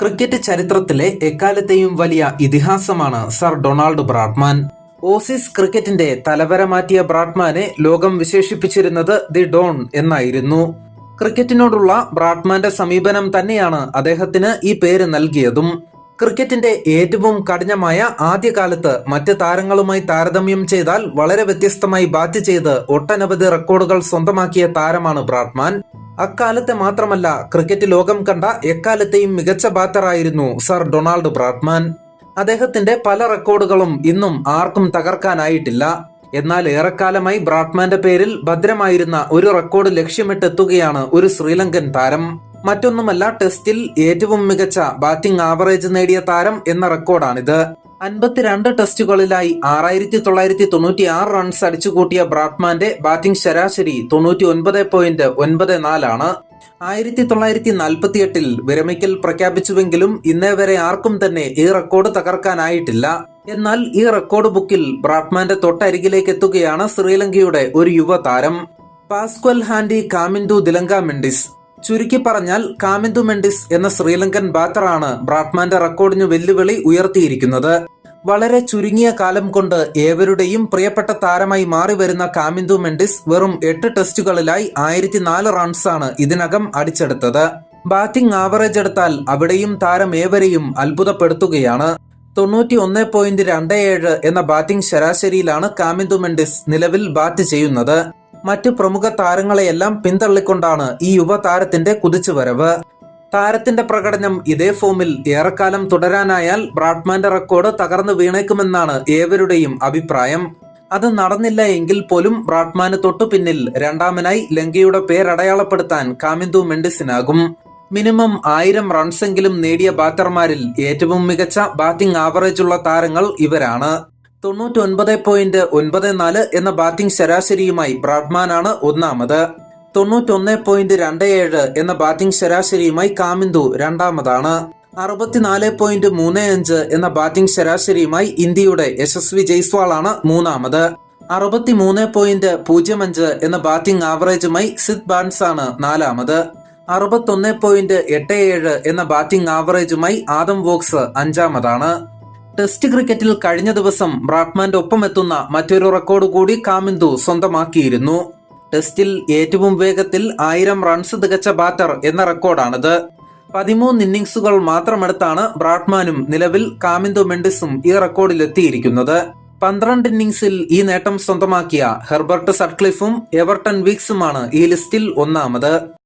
Cricket ചരിത്രത്തിലെ എക്കാലത്തെയും വലിയ ഇതിഹാസമാണ് സർ ഡൊണാൾഡ് ബ്രാഡ്മാൻ. ഓസീസ് ക്രിക്കറ്റിന്റെ തലവര മാറ്റിയ ബ്രാഡ്മാനെ ലോകം വിശേഷിപ്പിച്ചിരുന്നത് ദി ഡോൺ എന്നായിരുന്നു. ക്രിക്കറ്റിനോടുള്ള ബ്രാഡ്മാന്റെ സമീപനം തന്നെയാണ് അദ്ദേഹത്തിന് ഈ പേര് നൽകിയതും. ക്രിക്കറ്റിന്റെ ഏറ്റവും കഠിനമായ ആദ്യകാലത്ത് മറ്റ് താരങ്ങളുമായി താരതമ്യം ചെയ്താൽ വളരെ വ്യത്യസ്തമായി ബാറ്റ് ചെയ്ത് ഒട്ടനവധി റെക്കോർഡുകൾ സ്വന്തമാക്കിയ താരമാണ് ബ്രാഡ്മാൻ. അക്കാലത്തെ മാത്രമല്ല ക്രിക്കറ്റ് ലോകം കണ്ട എക്കാലത്തെയും മികച്ച ബാറ്ററായിരുന്നു സർ ഡൊണാൾഡ് ബ്രാഡ്മാൻ. അദ്ദേഹത്തിന്റെ പല റെക്കോർഡുകളും ഇന്നും ആർക്കും തകർക്കാനായിട്ടില്ല. എന്നാൽ ഏറെക്കാലമായി ബ്രാഡ്മാന്റെ പേരിൽ ഭദ്രമായിരുന്ന ഒരു റെക്കോർഡ് ലക്ഷ്യമിട്ടെത്തുകയാണ് ഒരു ശ്രീലങ്കൻ താരം. മറ്റൊന്നുമല്ല ടെസ്റ്റിൽ ഏറ്റവും മികച്ച ബാറ്റിംഗ് ആവറേജ് നേടിയ താരം എന്ന റെക്കോർഡാണിത് അൻപത്തിരണ്ട് ടെസ്റ്റുകളിലായി ആറായിരത്തി തൊള്ളായിരത്തി തൊണ്ണൂറ്റി ആറ് റൺസ് അടിച്ചുകൂട്ടിയ ബ്രാഡ്മാന്റെ ബാറ്റിംഗ് ശരാശരി തൊണ്ണൂറ്റി ഒൻപത് പോയിന്റ് ഒൻപത് നാലാണ്. ആയിരത്തി തൊള്ളായിരത്തി നാൽപ്പത്തി എട്ടിൽ വിരമിക്കൽ പ്രഖ്യാപിച്ചുവെങ്കിലും ഇന്നേ വരെ ആർക്കും തന്നെ ഈ റെക്കോർഡ് തകർക്കാനായിട്ടില്ല. എന്നാൽ ഈ റെക്കോർഡ് ബുക്കിൽ ബ്രാഡ്മാന്റെ തൊട്ടരികിലേക്ക് എത്തുകയാണ് ശ്രീലങ്കയുടെ ഒരു യുവതാരം. പാസ്ക്വൽ ഹാൻഡി കാമിൻഡു ദിലങ്ക മെൻഡിസ് ചുരുക്കി പറഞ്ഞാൽ കാമിന്ദു മെൻഡിസ് എന്ന ശ്രീലങ്കൻ ബാറ്ററാണ് ബ്രാഡ്മാന്റെ റെക്കോർഡിന് വെല്ലുവിളി ഉയർത്തിയിരിക്കുന്നത്. വളരെ ചുരുങ്ങിയ കാലം കൊണ്ട് ഏവരുടെയും പ്രിയപ്പെട്ട താരമായി മാറി വരുന്ന കാമിന്ദു മെൻഡിസ് വെറും എട്ട് ടെസ്റ്റുകളിലായി ആയിരത്തി നാല് റൺസാണ് ഇതിനകം അടിച്ചെടുത്തത്. ബാറ്റിംഗ് ആവറേജ് എടുത്താൽ അവിടെയും താരം ഏവരെയും അത്ഭുതപ്പെടുത്തുകയാണ്. തൊണ്ണൂറ്റി ഒന്ന് പോയിന്റ് രണ്ട് ഏഴ് എന്ന ബാറ്റിംഗ് ശരാശരിയിലാണ് കാമിന്ദു മെൻഡിസ് നിലവിൽ ബാറ്റ് ചെയ്യുന്നത്. മറ്റു പ്രമുഖ താരങ്ങളെയെല്ലാം പിന്തള്ളിക്കൊണ്ടാണ് ഈ യുവതാരത്തിന്റെ കുതിച്ചുവരവ്. താരത്തിന്റെ പ്രകടനം ഇതേ ഫോമിൽ ഏറെക്കാലം തുടരാനായാൽ ബ്രാഡ്മാന്റെ റെക്കോർഡ് തകർന്നു വീണേക്കുമെന്നാണ് ഏവരുടെയും അഭിപ്രായം. അത് നടന്നില്ല എങ്കിൽ പോലും ബ്രാഡ്മാന് തൊട്ടു പിന്നിൽ രണ്ടാമനായി ലങ്കയുടെ പേരടയാളപ്പെടുത്താൻ കാമിന്ദു മെൻഡിസിനാകും മിനിമം ആയിരം റൺസെങ്കിലും നേടിയ ബാറ്റർമാരിൽ ഏറ്റവും മികച്ച ബാറ്റിംഗ് ആവറേജ് ഉള്ള താരങ്ങൾ ഇവരാണ്. തൊണ്ണൂറ്റി ഒൻപത് പോയിന്റ് ഒൻപത് നാല് എന്ന ബാറ്റിംഗ് ശരാശരിയുമായി ബ്രാഡ്മാനാണ് ഒന്നാമത്. തൊണ്ണൂറ്റൊന്ന് പോയിന്റ് രണ്ട് ഏഴ് എന്ന ബാറ്റിംഗ് ശരാശരിയുമായി കാമിന്ദു രണ്ടാമതാണ്. അറുപത്തിനാല് പോയിന്റ് മൂന്ന് അഞ്ച് എന്ന ബാറ്റിംഗ് ശരാശരിയുമായി ഇന്ത്യയുടെ യശസ്വി ജയ്സ്വാളാണ് മൂന്നാമത്. അറുപത്തിമൂന്ന് പോയിന്റ് പൂജ്യം അഞ്ച് എന്ന ബാറ്റിംഗ് ആവറേജുമായി സിദ് ബാൻസ് ആണ് നാലാമത്. അറുപത്തൊന്ന് പോയിന്റ് എട്ട് ഏഴ് എന്ന ബാറ്റിംഗ് ആവറേജുമായി ആദം വോക്സ് അഞ്ചാമതാണ്. ടെസ്റ്റ് ക്രിക്കറ്റിൽ കഴിഞ്ഞ ദിവസം ബ്രാഡ്മാന്റെ ഒപ്പം എത്തുന്ന മറ്റൊരു റെക്കോർഡ് കൂടി കാമിന്ദു സ്വന്തമാക്കിയിരുന്നു. ടെസ്റ്റിൽ ഏറ്റവും വേഗത്തിൽ ആയിരം റൺസ് തികച്ച ബാറ്റർ എന്ന റെക്കോർഡാണിത് പതിമൂന്ന് ഇന്നിംഗ്സുകൾ മാത്രമെടുത്താണ് ബ്രാഡ്മാനും നിലവിൽ കാമിന്ദു മെൻഡിസും ഈ റെക്കോർഡിലെത്തിയിരിക്കുന്നത് പന്ത്രണ്ട് ഇന്നിംഗ്സിൽ ഈ നേട്ടം സ്വന്തമാക്കിയ ഹെർബർട്ട് സഡ്ക്ലിഫും എവർട്ടൺ വീക്സുമാണ് ഈ ലിസ്റ്റിൽ ഒന്നാമത്.